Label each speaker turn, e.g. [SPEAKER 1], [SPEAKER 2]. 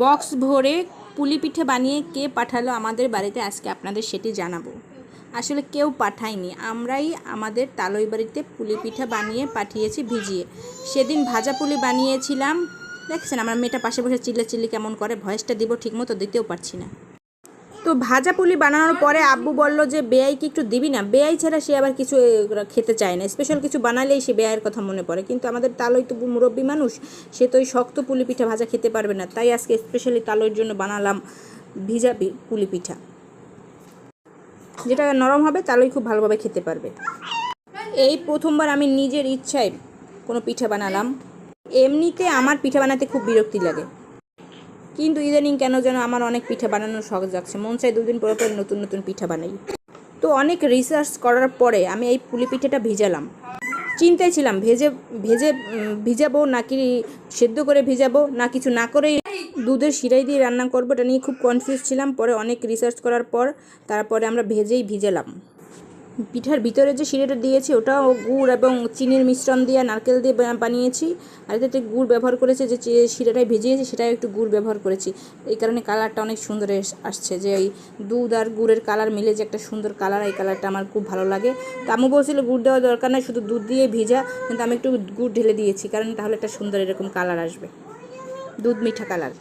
[SPEAKER 1] Box ভরে পুলি পিঠে বানিয়ে কে পাঠালো আমাদের বাড়িতে আজকে আপনাদের সেটি জানাব। আসলে কেউ পাঠায়নি। আমরাই আমাদের তালই বাড়িতে পুলি পিঠা বানিয়ে পাঠিয়েছি ভিজিয়ে। সেদিন ভাজা পুলি বানিয়েছিলাম। দেখছেন, আমার মেয়েটা পাশে বসে চিল্লা চিল্লি কেমন করে, ভয়েসটা দিব ঠিকমতো দিতেও পারছি না। তো ভাজা পুলি বানানোর পরে আব্বু বলল যে বেয়াইকে একটু দিবি না? বেয়াই ছাড়া সে আবার কিছু খেতে চায় না। স্পেশাল কিছু বানালেই সে বেয়াইয়ের কথা মনে পড়ে। কিন্তু আমাদের তালই তো মুরব্বী মানুষ, সে তো ওই শক্ত পুলি পিঠা ভাজা খেতে পারবে না। তাই আজকে স্পেশালি তালইর জন্য বানালাম ভিজা পুলি পিঠা। যেটা নরম হবে, তালই খুব ভালোভাবে খেতে পারবে। এই প্রথমবার আমি নিজের ইচ্ছায় কোনো পিঠা বানালাম। এমনিতে আমার পিঠা বানাতে খুব বিরক্তি লাগে। কিন্তু ইদানিং কেন যেন আমার অনেক পিঠা বানানোর শখ যাচ্ছে মন চাই দুদিন পরে পরে নতুন নতুন পিঠা বানাই। তো অনেক রিসার্চ করার পরে আমি এই পুলি পিঠাটা ভিজালাম। চিন্তায় ছিলাম, ভেজে ভেজে ভিজাবো নাকি সেদ্ধ করে ভিজাবো, না কিছু না করেই দুধের শিরাই দিয়ে রান্না করব এটা নিয়ে খুব কনফিউজ ছিলাম। পরে অনেক রিসার্চ করার পর, তারপরে আমরা ভেজেই ভিজালাম। পিঠার ভিতরে যে শিরাটা দিয়েছি, ওটাও গুড় এবং চিনির মিশ্রণ দিয়ে নারকেল দিয়ে বানিয়েছি। আর এতে গুড় ব্যবহার করেছে, যে শিরাটাই ভিজিয়েছি সেটাই একটু গুড় ব্যবহার করেছি। এই কারণে কালারটা অনেক সুন্দর আসছে, যে এই দুধ আর গুড়ের কালার মিলে যে একটা সুন্দর কালার, এই কালারটা আমার খুব ভালো লাগে। তো আম্মু বলছিল গুড় দেওয়ার দরকার নাই, শুধু দুধ দিয়ে ভিজা, কিন্তু আমি একটু গুড় ঢেলে দিয়েছি, কারণ তাহলে একটা সুন্দর এরকম কালার আসবে। দুধ মিঠা কালার।